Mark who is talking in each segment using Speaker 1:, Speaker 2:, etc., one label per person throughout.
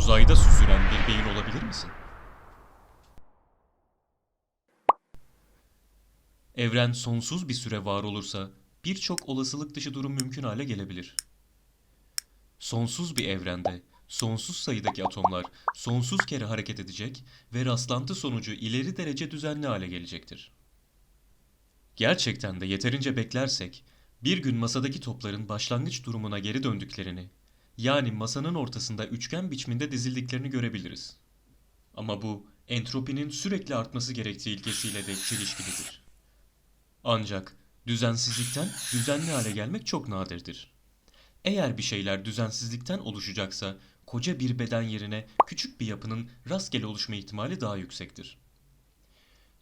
Speaker 1: uzayda süzülen bir beyin olabilir misin? Evren sonsuz bir süre var olursa birçok olasılık dışı durum mümkün hale gelebilir. Sonsuz bir evrende sonsuz sayıdaki atomlar sonsuz kere hareket edecek ve rastlantı sonucu ileri derece düzenli hale gelecektir. Gerçekten de yeterince beklersek bir gün masadaki topların başlangıç durumuna geri döndüklerini, yani masanın ortasında üçgen biçiminde dizildiklerini görebiliriz. Ama bu entropinin sürekli artması gerektiği ilkesiyle de çelişkilidir. Ancak düzensizlikten düzenli hale gelmek çok nadirdir. Eğer bir şeyler düzensizlikten oluşacaksa koca bir beden yerine küçük bir yapının rastgele oluşma ihtimali daha yüksektir.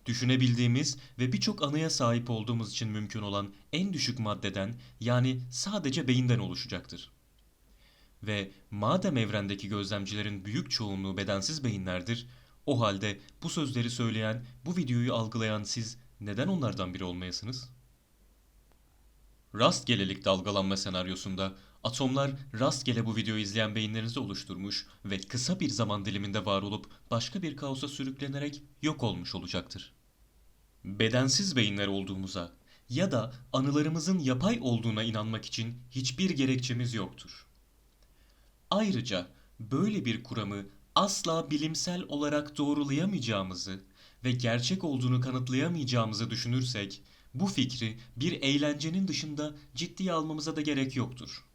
Speaker 1: Düşünebildiğimiz ve birçok anıya sahip olduğumuz için mümkün olan en düşük maddeden yani sadece beyinden oluşacaktır. Ve madem evrendeki gözlemcilerin büyük çoğunluğu bedensiz beyinlerdir, o halde bu sözleri söyleyen, bu videoyu algılayan siz neden onlardan biri olmayasınız? Rastgelelik dalgalanma senaryosunda atomlar rastgele bu videoyu izleyen beyinlerinizi oluşturmuş ve kısa bir zaman diliminde var olup başka bir kaosa sürüklenerek yok olmuş olacaktır. Bedensiz beyinler olduğumuza ya da anılarımızın yapay olduğuna inanmak için hiçbir gerekçemiz yoktur. Ayrıca böyle bir kuramı asla bilimsel olarak doğrulayamayacağımızı ve gerçek olduğunu kanıtlayamayacağımızı düşünürsek bu fikri bir eğlencenin dışında ciddiye almamıza da gerek yoktur.